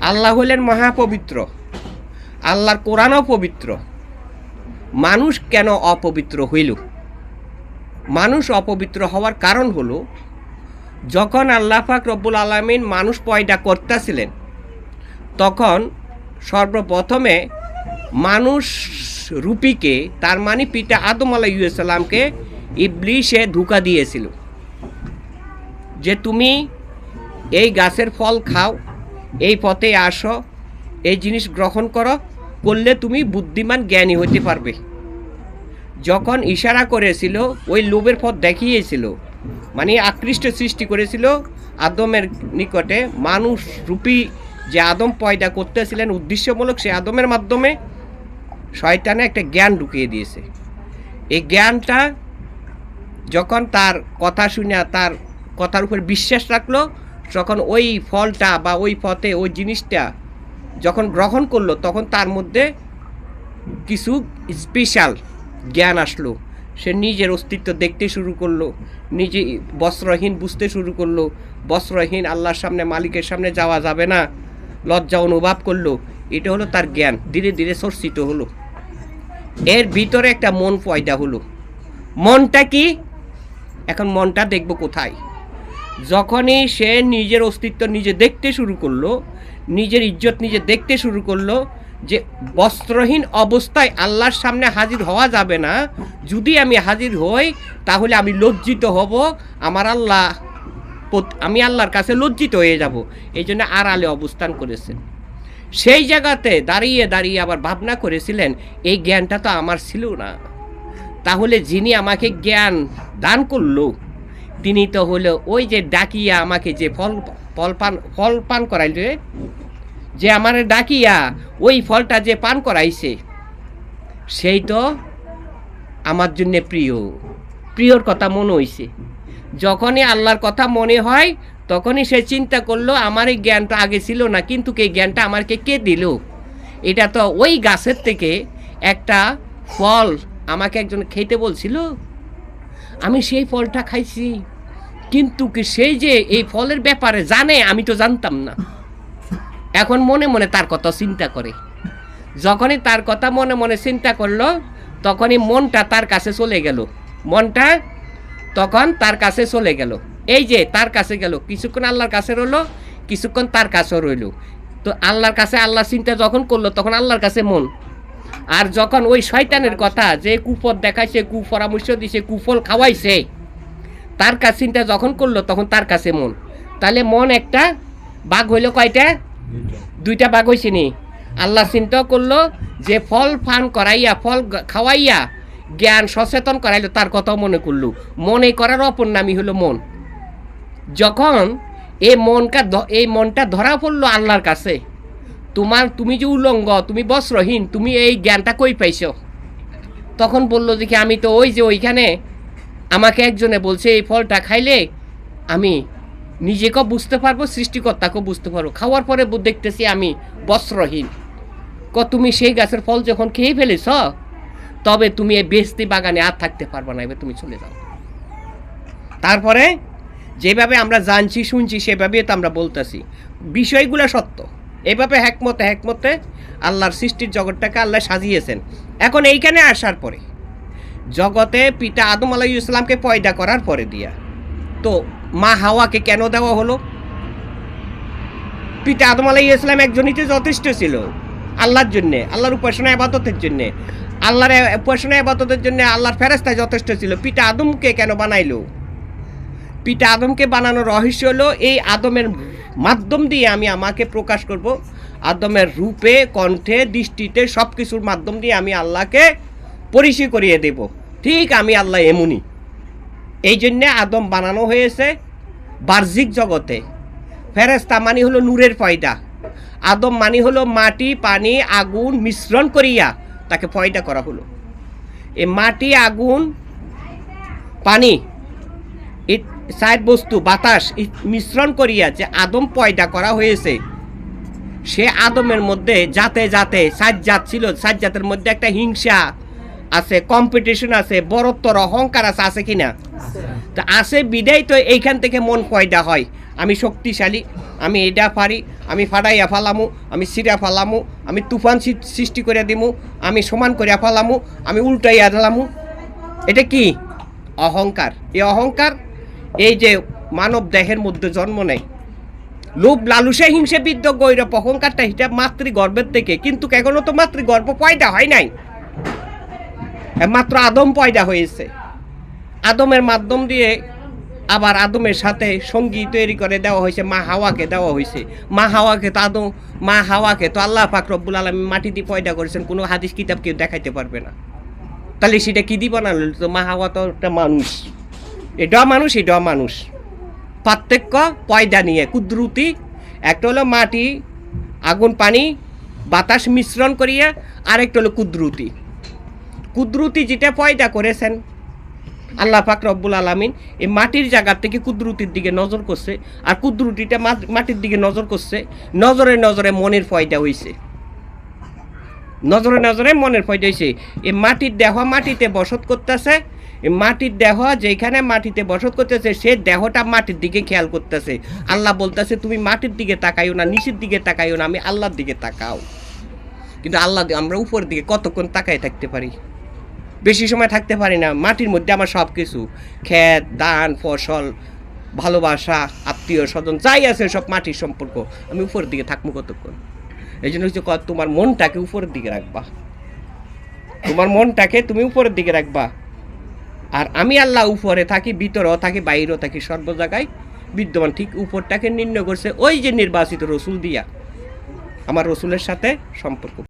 আল্লাহ হলেন মহাপবিত্র। আল্লাহর কোরআনও পবিত্র। মানুষ কেন অপবিত্র হইল? মানুষ অপবিত্র হওয়ার কারণ হলো, যখন আল্লাহ পাক রব্বুল আলমিন মানুষ পয়দা করতেছিলেন, তখন সর্বপ্রথমে মানুষ রূপীকে, তার মানে পিতা আদম আলাইসাল্লামকে ইবলিশে ধোকা দিয়েছিল যে, তুমি এই গাছের ফল খাও এই পথে আসো, এই জিনিস গ্রহণ করো, করলে তুমি বুদ্ধিমান জ্ঞানী হতে পারবে। যখন ইশারা করেছিল, ওই লোভের পথ দেখিয়েছিল মানে আকৃষ্ট সৃষ্টি করেছিল, আদমের নিকটে মানুষ রূপী যে আদম পয়দা করতেছিলেন, উদ্দেশ্যমূলক সে আদমের মাধ্যমে শয়তানে একটা জ্ঞান ঢুকিয়ে দিয়েছে। এই জ্ঞানটা যখন তার কথা শুনে তার কথার উপর বিশ্বাস রাখল তখন ওই ফলটা বা ওই পথে ওই জিনিসটা যখন গ্রহণ করল, তখন তার মধ্যে কিছু স্পেশাল জ্ঞান আসলো। সে নিজের অস্তিত্ব দেখতে শুরু করল, নিজে বস্ত্রহীন বুঝতে শুরু করল, বস্ত্রহীন আল্লাহর সামনে, মালিকের সামনে যাওয়া যাবে না, লজ্জা অনুভব করল। এটা হলো তার জ্ঞান, ধীরে ধীরে সর্ষিত হলো। এর ভিতরে একটা মন পয়দা হলো। মনটা কি? এখন মনটা দেখব কোথায়? যখনই সে নিজের অস্তিত্ব নিজে দেখতে শুরু করল, নিজের ইজ্জত নিজে দেখতে শুরু করল যে বস্ত্রহীন অবস্থায় আল্লাহর সামনে হাজির হওয়া যাবে না, যদি আমি হাজির হই, তাহলে আমি লজ্জিত হব, আমার আল্লাহ আমি আল্লাহর কাছে লজ্জিত হয়ে যাব। এই জন্য আড়ালে অবস্থান করেছেন। সেই জায়গাতে দাঁড়িয়ে দাঁড়িয়ে আবার ভাবনা করেছিলেন, এই জ্ঞানটা তো আমার ছিল না। তাহলে যিনি আমাকে জ্ঞান দান করল তিনি তো হলো, ওই যে ডাকিয়া আমাকে যে ফল ফল পান ফল পান করাইলে যে আমার ডাকিয়া ওই ফলটা যে পান করাইছে, সেই তো আমার জন্যে প্রিয়। প্রিয়র কথা মনে হইছে। যখনই আল্লাহর কথা মনে হয়, তখনই সে চিন্তা করল, আমার এই জ্ঞানটা আগে ছিল না, কিন্তু এই জ্ঞানটা আমাকে কে দিল? এটা তো ওই গাছের থেকে একটা ফল আমাকে একজন খেতে বলছিল, আমি সেই ফলটা খাইছি। কিন্তু কি সেই যে এই ফলের ব্যাপারে জানে, আমি তো জানতাম না। এখন মনে মনে তার কথা চিন্তা করে। যখনই তার কথা মনে মনে চিন্তা করল, তখনই মনটা তার কাছে চলে গেল। মনটা তখন তার কাছে চলে গেল। এই যে তার কাছে গেল, কিছুক্ষণ আল্লাহর কাছে রইল, কিছুক্ষণ তার কাছে রইল। তো আল্লাহর কাছে আল্লাহ চিন্তা যখন করল, তখন আল্লাহর কাছে মন। আর যখন ওই শয়তানের কথা যে কুপথ দেখাইছে কুপরামর্শ দিছে, কুফল খাওয়াইছে তার কাছে চিন্তা যখন করল তখন তার কাছে মন। তাহলে মন একটা বাঘ হইল কয়টা? দুইটা। বাঘ হয়েছে নি? আল্লাহ চিন্তা করল যে ফল ফান করাইয়া ফল খাওয়াইয়া জ্ঞান সচেতন করাইলো তার কথাও মনে করল। মনে করার অপর নামই হলো মন। যখন এই মনটা এই মনটা ধরা পড়ল আল্লাহর কাছে তোমার তুমি যে উলঙ্গ তুমি বস্ত্রহীন তুমি এই জ্ঞানটা কই পাইছো? তখন বলল যে কি আমি তো ওই যে ওইখানে আমাকে একজনে বলছে, এই ফলটা খাইলে আমি নিজেকেও বুঝতে পারব, সৃষ্টিকর্তাকেও বুঝতে পারব। খাওয়ার পরে দেখতেছি আমি বস্ত্রহীন। ক, তুমি সেই গাছের ফল যখন খেয়ে ফেলেছ, তবে তুমি এই বেস্তি বাগানে আর থাকতে পারবে না, এবার তুমি চলে যাও। তারপরে যেভাবে আমরা জানছি, শুনছি সেভাবে তো আমরা বলতেছি। বিষয়গুলো সত্য। এভাবে হ্যাকমতে হ্যাকমতে আল্লাহর সৃষ্টির জগৎটাকে আল্লাহ সাজিয়েছেন। এখন এইখানে আসার পরে জগতে পিতা আদম আলাই ইসলামকে পয়দা করার পরে দিয়া। তো মা হাওয়াকে কেন দেওয়া হলো? পিতা আদম আলাই ইসলাম একজনই যথেষ্ট ছিল আল্লাহর জন্যে, আল্লাহর উপাসনা আবাদতের জন্যে। আল্লাহর উপাসনা আবাদতের জন্য আল্লাহর ফেরেস্তা যথেষ্ট ছিল। পিতা আদমকে কেন বানাইলো? পিতা আদমকে বানানোর রহস্য হলো, এই আদমের মাধ্যম দিয়ে আমি আমাকে প্রকাশ করব। আদমের রূপে, কণ্ঠে, দৃষ্টিতে সব কিছুর মাধ্যম দিয়ে আমি আল্লাহকে পরিচয় করিয়ে দেব। ঠিক আমি আল্লাহ এমনই এই জন্যে আদম বানানো হয়েছে বাহ্যিক জগতে। ফেরেস্তা মানি হলো নূরের ফয়দা। আদম মানি হলো মাটি, পানি, আগুন মিশ্রণ করিয়া তাকে ফয়দা করা হলো। এই মাটি, আগুন, পানি সাইড বস্তু, বাতাস মিশ্রণ করিয়া যে আদম পয়দা করা হয়েছে, সে আদমের মধ্যে যাতে যাতে সাত জাত ছিল। সাত জাতের মধ্যে একটা হিংসা আছে কম্পিটিশন আছে বড়ত্বর অহংকার আছে আছে কিনা? তা আছে বিদায় তো এইখান থেকে মন পয়দা হয়। আমি শক্তিশালী আমি এটা পারি আমি ফাটাইয়া ফালামু আমি সিরা ফালামু আমি তুফান সৃষ্টি করে দিমু আমি সমান করে ফালামু আমি উল্টাইয়া দিলামু। এটা কি? অহংকার। এই অহংকার এই যে মানব দেহের মধ্যে জন্ম নেয়। লোভ লালুসে হিংসে বিদ্য গৈরব অহংকারটা হিসাব মাতৃগর্ভের থেকে কিন্তু এখনও তো মাতৃগর্ভ পয়দা হয় নাই। মাত্র আদম পয়দা হয়েছে। আদমের মাধ্যম দিয়ে আবার আদমের সাথে সঙ্গী তৈরি করে দেওয়া হয়েছে, মা হাওয়াকে দেওয়া হয়েছে। মা হাওয়াকে তো আদম, মা হাওয়াকে তো আল্লাহ পাক রব্বুল আলমী মাটি দিয়ে পয়দা করেছেন, কোনো হাদিস কিতাব কেউ দেখাইতে পারবে না। তাহলে সেটা কি দিব না? তো মা হাওয়া তো একটা মানুষ। এটাও মানুষ এটাও মানুষ। পার্থক্য পয়দা নিয়ে, কুদ্রুতি। একটা হলো মাটি, আগুন, পানি, বাতাস মিশ্রণ করিয়া, আরেকটা হলো কুদ্রুতি। কুদ্রুতি যেটা পয়দা করেছেন, আল্লাহ পাক রব্বুল আলমিন এই মাটির জায়গার থেকে কুদ্রুতির দিকে নজর করছে, আর কুদ্রুতিটা মাটির দিকে নজর করছে, নজরে নজরে মনের ফয়দা হইছে। নজরে নজরে মনের ফয়দা হয়েছে এই মাটির দেহ মাটিতে বসত করতেছে মাটির দেহ যেখানে মাটিতে বসত করতেছে, সে দেহটা মাটির দিকে খেয়াল করতেছে। আল্লাহ বলতেছে, তুমি মাটির দিকে তাকাইও না, নিচের দিকে তাকাইও না, আমি আল্লাহর দিকে তাকাও। কিন্তু আল্লাহ আমরা উপরের দিকে কতক্ষণ তাকাই থাকতে পারি? বেশি সময় থাকতে পারি না। মাটির মধ্যে আমার সব কিছু ক্ষেত, ধান, ফসল, ভালোবাসা, আত্মীয় স্বজন, যাই আছে সব মাটির সম্পর্ক। আমি উপরের দিকে থাকব কতক্ষণ? এই জন্য হচ্ছে তোমার মনটাকে উপরের দিকে রাখবা। তোমার মনটাকে তুমি উপরের দিকে রাখবা। আর আমি আল্লাহ উপরে থাকি, ভিতরেও থাকি, বাইরেও থাকি, সর্ব জায়গায় বিদ্যমান। ঠিক উপরটাকে নির্ণয় করছে ওই যে নির্বাচিত রসুল দিয়া। আমার রসুলের সাথে সম্পর্ক।